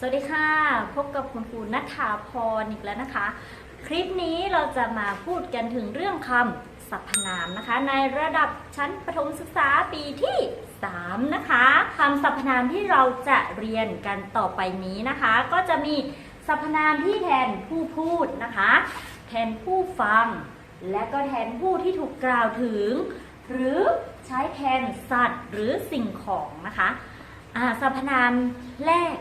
สวัสดีค่ะ พบกับคุณครูนัฐาพรอีกแล้วนะคะ คลิปนี้เราจะมาพูดกันถึงเรื่องคำสรรพนามนะคะ ในระดับชั้นประถมศึกษาปีที่ 3 นะคะคำสรรพนามที่เราจะเรียนกันต่อไปนี้นะคะ ก็จะมีสรรพนามที่แทนผู้พูดนะคะ แทนผู้ฟัง และก็แทนผู้ที่ถูกกล่าวถึง หรือใช้แทนสัตว์หรือสิ่งของนะคะสรรพนามแรก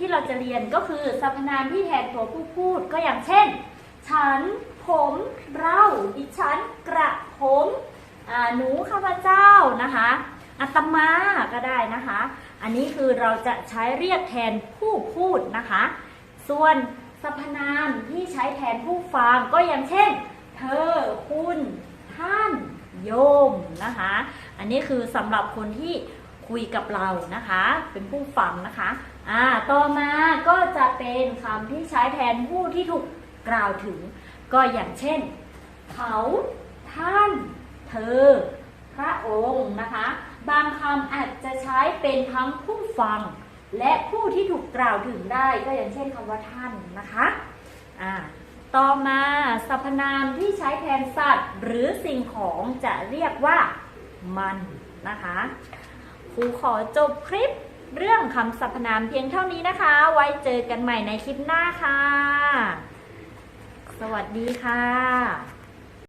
ที่เราจะเรียนก็คือสรรพนามที่แทนตัวผู้พูดก็อย่างเช่น ฉัน ผม เราดิฉัน กระผมหนูข้าพเจ้านะคะอาตมาก็ได้นะคะ อันนี้คือเราจะใช้เรียกแทนผู้พูดนะคะ ส่วนสรรพนามที่ใช้แทนผู้ฟังก็อย่างเช่น เธอ คุณ ท่าน โยมนะคะ อันนี้คือสำหรับคนที่ คุยกับเรานะคะ เป็นผู้ฟังนะคะอ่าต่อมาก็จะเป็นคำที่ใช้แทนผู้ที่ถูกกล่าวถึง ก็อย่างเช่น เขาท่าน เธอ พระองค์นะคะ บางคำอาจจะใช้เป็นทั้งผู้ฟัง และผู้ที่ถูกกล่าวถึงได้ ก็อย่างเช่นคำว่าท่านนะคะอ่าต่อมาสรรพนามที่ใช้แทนสัตว์ หรือสิ่งของจะเรียกว่ามันนะคะ ครูขอจบคลิปเรื่องคำสรรพนามเพียงเท่านี้นะคะ ไว้เจอกันใหม่ในคลิปหน้าค่ะ สวัสดีค่ะ